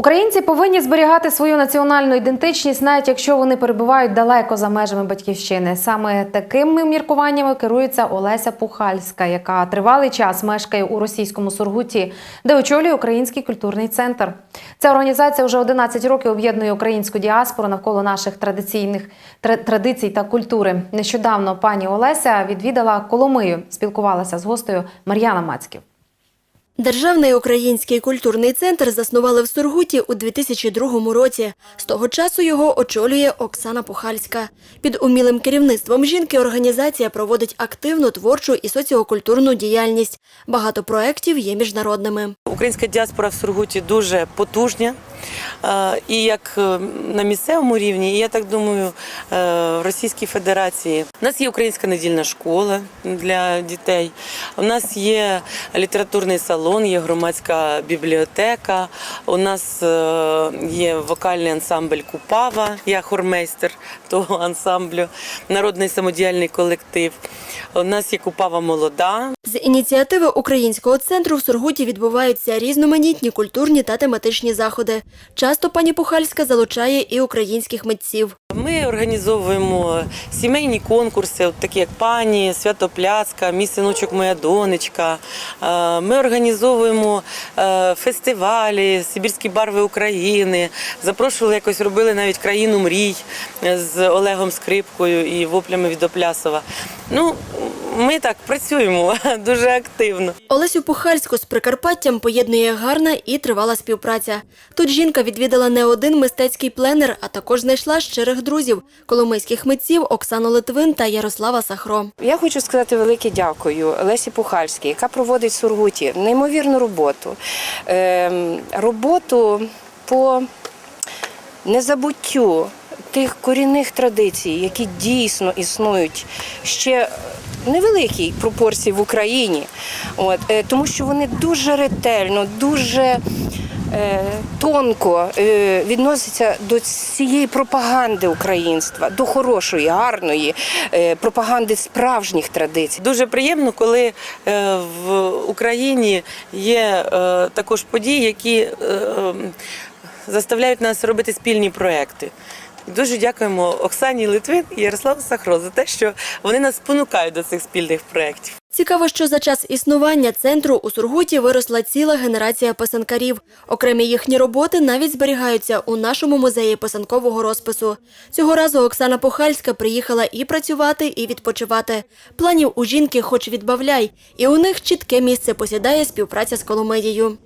Українці повинні зберігати свою національну ідентичність, навіть якщо вони перебувають далеко за межами батьківщини. Саме такими міркуваннями керується Олеся Пухальська, яка тривалий час мешкає у російському Сургуті, де очолює Український культурний центр. Ця організація вже 11 років об'єднує українську діаспору навколо наших традиційних тра- традицій та культури. Нещодавно пані Олеся відвідала Коломию, спілкувалася з гостею Мар'яна Мацьків. Державний український культурний центр заснували в Сургуті у 2002 році. З того часу його очолює Оксана Пухальська. Під умілим керівництвом жінки організація проводить активну творчу і соціокультурну діяльність. Багато проєктів є міжнародними. Українська діаспора в Сургуті дуже потужня. Е, І як е, на місцевому рівні, і я так думаю, е, в Російській Федерації. У нас є українська недільна школа для дітей. У нас є літературний салон, є громадська бібліотека. У нас є вокальний ансамбль Купава. Я хормейстер того ансамблю, народний самодіяльний колектив. У нас є Купава молода. З ініціативи українського центру в Сургуті відбуваються різноманітні культурні та тематичні заходи. Часто пані Пухальська залучає і українських митців. Ми організовуємо сімейні конкурси, такі як пані, Святопляцька, Мій синочок, моя донечка. Е, Ми організовуємо е, фестивалі, Сибірські барви України. Запрошували якось робили навіть країну мрій з Олегом Скрипкою і воплями від Оплясова. Ну, ми так працюємо дуже активно. Олесю Пухальську з Прикарпаттям поєднує гарна і тривала співпраця. Тут жінка відвідала не один мистецький пленер, а також знайшла щирих друзів – коломийських митців Оксану Литвин та Ярослава Сахро. Я хочу сказати велике дякую Лесі Пухальській, яка проводить в Сургуті неймовірну роботу. Ем, роботу по незабуттю тих корінних традицій, які дійсно існують ще невеликій пропорції в Україні. От, е, тому що вони дуже ретельно, дуже е, тонко е, відносяться до цієї пропаганди українства, до хорошої, гарної пропаганди справжніх традицій. Дуже приємно, коли в Україні є також події, які заставляють нас робити спільні проекти. Дуже дякуємо Оксані Литвин і Ярославу Сахро за те, що вони нас спонукають до цих спільних проєктів. Цікаво, що за час існування центру у Сургуті виросла ціла генерація писанкарів. Окремі їхні роботи навіть зберігаються у нашому музеї писанкового розпису. Цього разу Оксана Пухальська приїхала і працювати, і відпочивати. Планів у жінки хоч відбавляй, і у них чітке місце посідає співпраця з Коломиєю.